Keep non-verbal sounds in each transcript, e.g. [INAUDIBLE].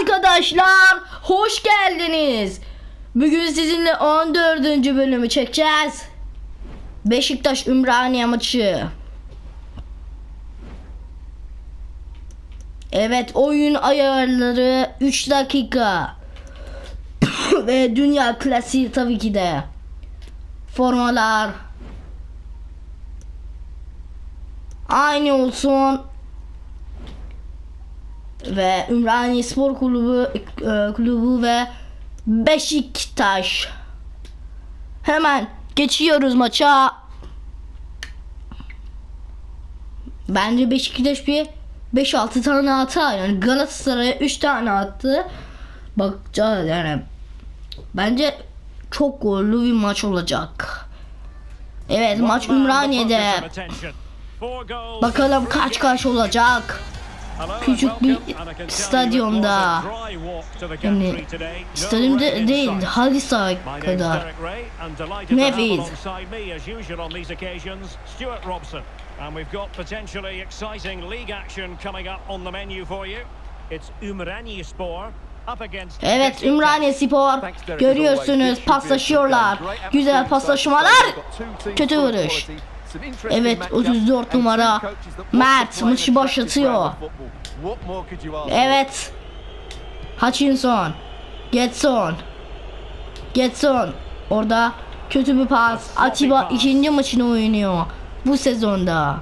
Arkadaşlar hoş geldiniz. Bugün sizinle 14. bölümü çekeceğiz. Beşiktaş Ümraniye maçı. Evet oyun ayarları 3 dakika. [COUGHS] Ve dünya klasiği tabii ki de. Formalar. Aynı olsun ve Ümraniye Spor Kulübü e, kulübü ve Beşiktaş. Hemen geçiyoruz maça. Bence Beşiktaş bir 5-6 tane atar. Yani Galatasaray'a 3 tane attı. Bakacağız yani. Bence çok gollü bir maç olacak. Evet maç Ümraniye'de. Bakalım kaç kaç olacak. Küçük bir stadyumda. Yani stadyumda değil, halı saha kadar. Nefis. And we've got potentially exciting league action coming up on the menu for you. It's up against Evet. Ümraniye Spor görüyorsunuz paslaşıyorlar. Güzel paslaşmalar. Kötü vuruş. Evet 34 numara Mert maçı başlatıyor. Evet. Hutchinson. Getson. Getson. Orada kötü bir pas. Atiba ikinci maçını oynuyor. Bu sezonda.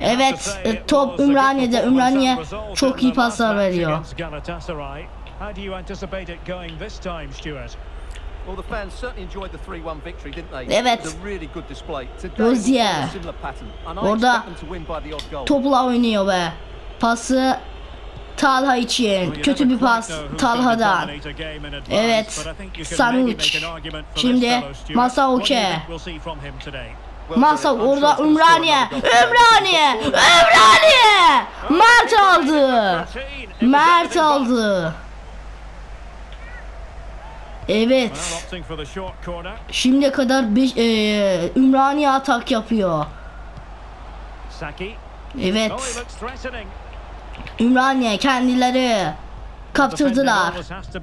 Evet, e, top Ümraniye'de. Ümraniye çok iyi paslar veriyor. Well, the fans certainly enjoyed the 3-1 victory, didn't they? Evet. It was a really good display. Today Rozier. was a similar pattern, and I Orada expect them to win by the odd goal. Topla oynuyor be. Pası Talha için. Kötü bir pas Talha'dan. Evet, Sanuç. Şimdi? Well, Masa orada Ümraniye. Ümraniye. Ümraniye. Mert aldı. 13 in the Mert aldı. Evet. Şimdiye kadar bir, e, Ümraniye atak yapıyor. Oh, Evet. threatening. Ümraniye kendileri kaptırdılar.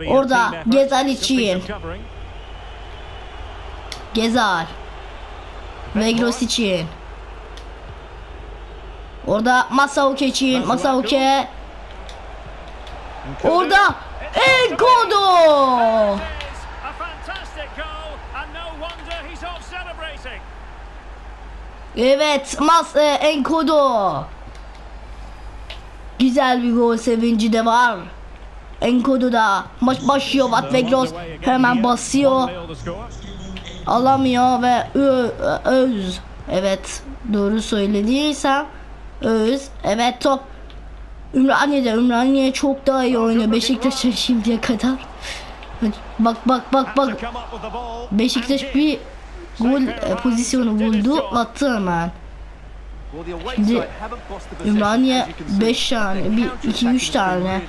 Orada. Gezal için. Gezal. Vegros için. Orada Masauke için. Masauke. Orada Enkodo. Evet, Mas e, Enkodo. Güzel bir gol sevinci de var. Enkodo da maç başlıyor. Wat Vegros hemen basıyor. Alamıyor ve Ö- Öz. Evet, doğru söylediysem Öz. Evet top Ümraniye'de. Ümraniye çok daha iyi oynuyor Beşiktaş'ın şimdiye kadar. Bak bak bak bak. Beşiktaş bir gol e, pozisyonu buldu attı hemen. Şimdi Ümraniye as you can see. 5 tane, Their bir counter-attack 2 3 has been tane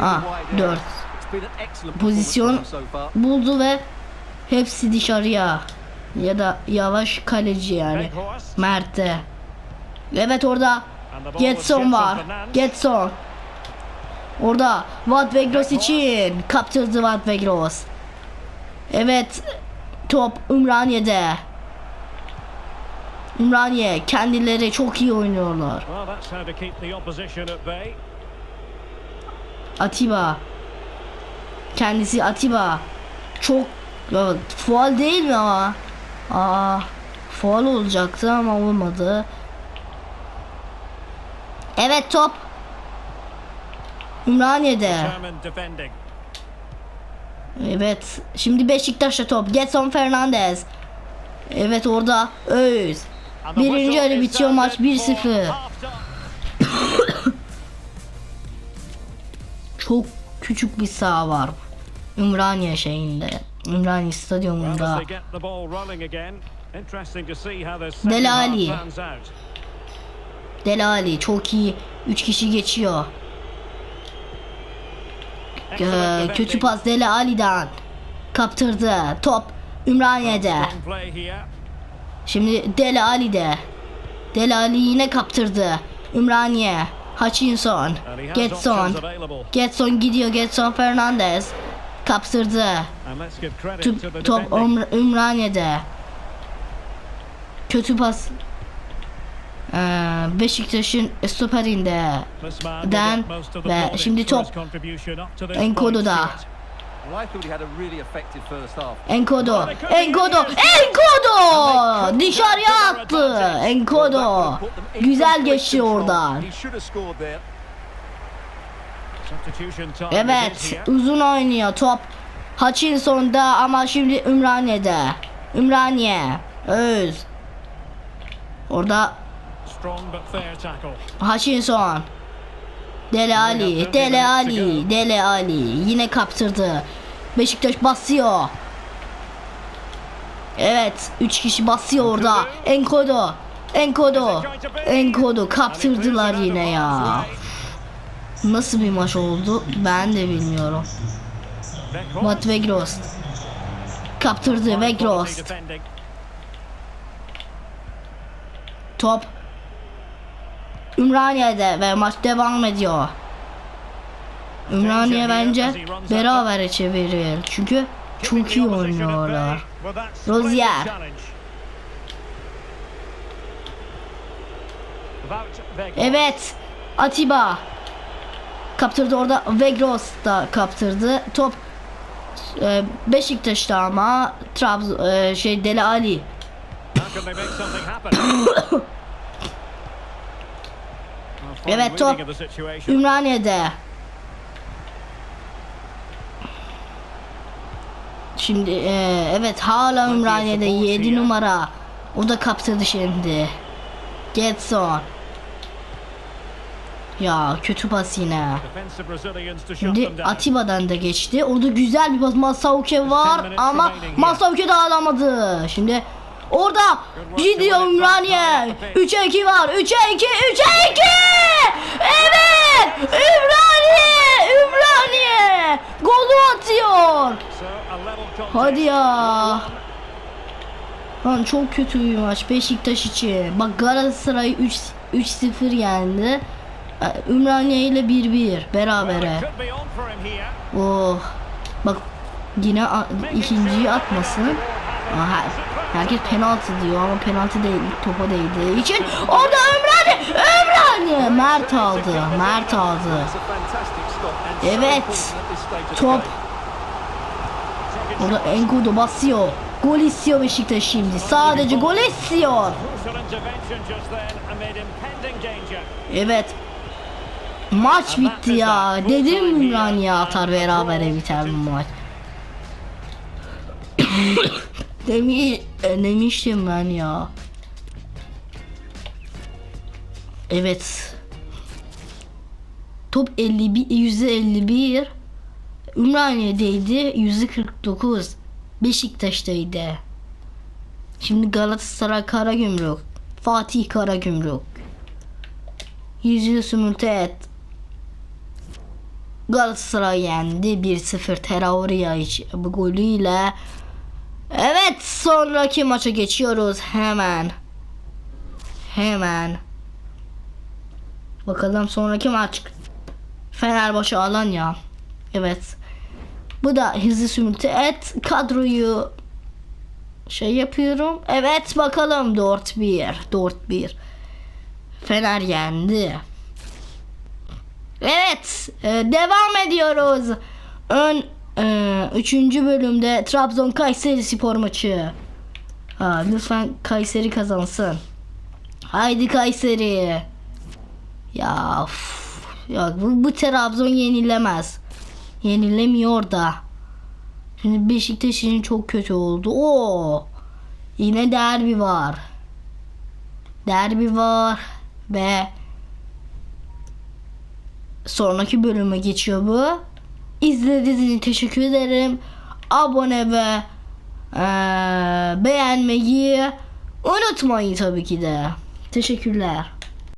Ah, in the wide dört. area. It's been an excellent pozisyon buldu ve hepsi dışarıya ya da yavaş kaleci yani Mert'e. Evet orada Getson var. Getson. Orada Wat Vegros için kaptırdı Wat Vegros. Evet top Ümraniye'de. Ümraniye kendileri çok iyi oynuyorlar. Atiba. Kendisi Atiba. Çok ya, değil mi ama? Aa, faal olacaktı ama olmadı. Evet top. Ümraniye'de. Evet. Şimdi Beşiktaş'ta top. Getson Fernandez. Evet orada Öz. Birinci yarı bitiyor maç sounded for 1-0. half-time. Çok küçük bir saha var. Ümraniye şeyinde. Ümraniye stadyumunda. out. Delali çok iyi. 3 kişi geçiyor. Ee, kötü pas Dele Ali'den. Kaptırdı. Top Ümraniye'de. Şimdi Dele Ali'de. Dele Ali yine kaptırdı. Ümraniye. Hutchinson. Getson. Getson gidiyor. Getson Fernandez. Kaptırdı. Top, top Ümraniye'de. Kötü pas. Ee, Beşiktaş'ın of the ve şimdi top. Enkodu'da. Enkodo. Enkodo. Enkodo. Dışarıya attı. Enkodo. Güzel geçti oradan. Evet. Uzun oynuyor top. Hutchinson'da ama şimdi Ümraniye'de. Ümraniye. Öz. Orada Hutchinson. Dele Ali, Dele Ali, Dele Ali yine kaptırdı. Beşiktaş basıyor. Evet, 3 kişi basıyor orada. Enkodo, Enkodo, Enkodo kaptırdılar yine ya. Nasıl bir maç oldu ben de bilmiyorum. Weghorst. Mat Vegros. Kaptırdı Quality Vegros. defending. Top Ümraniye'de ve maç devam ediyor. Ümraniye bence berabere çevirir. Çünkü çok iyi oynuyorlar. Rozier. Evet. Atiba. Kaptırdı orada. Vegros da kaptırdı. Top e, Beşiktaş'ta ama Trabzon e, şey Dele Ali. [COUGHS] Evet, top. Ümraniye'de. Şimdi e, evet hala Ümraniye'de 7 numara. O da kaptırdı şimdi. Getson. Ya kötü pas yine. Şimdi. Atiba'dan da geçti. Orada güzel bir pas Masauke var ama Masauke de alamadı. Şimdi orada gidiyor Ümraniye. 3'e 2 var. 3'e 2. 3'e 2. Evet. Ümraniye. Ümraniye. Golü atıyor. Hadi ya. Lan çok kötü bir maç Beşiktaş için. Bak Galatasaray 3 3-0 yendi. Ee, Ümraniye ile 1-1 berabere. Oh. Bak yine ikinciyi atmasın. Aha, herkes penaltı diyor ama penaltı değil topa değdiği için orada Ümraniye Ümraniye Mert aldı Mert aldı. Evet. top. Orada Enkudu basıyor. Gol istiyor Beşiktaş şimdi. Sadece gol istiyor. Evet. Maç bitti ya. Dedim Ümraniye atar berabere biter bu maç. [COUGHS] Demi, demiştim ben ya. Evet. Top 51, %51. Ümraniye'deydi. %49. Beşiktaş'taydı. Şimdi Galatasaray Karagümrük. Fatih Karagümrük. Yüzü sümürte et. Galatasaray yendi 1-0 Traore'ya iç- bu golüyle. Evet sonraki maça geçiyoruz hemen. Hemen. Bakalım sonraki maç. Fenerbahçe Alanya. Evet. Bu da hızlı sümürte et. Kadroyu şey yapıyorum. Evet bakalım 4-1. 4-1. Fener yendi. Evet, e, devam ediyoruz. Ön e, üçüncü bölümde Trabzon Kayseri Spor maçı. Ha, lütfen Kayseri kazansın. Haydi Kayseri. Ya, uf, ya bu, bu Trabzon yenilemez. Yenilemiyor da. Şimdi Beşiktaş için çok kötü oldu. Oo. Yine derbi var. Derbi var ve sonraki bölüme geçiyor bu. İzlediğiniz için teşekkür ederim. Abone ve eee, beğenmeyi unutmayın tabii ki de. Teşekkürler.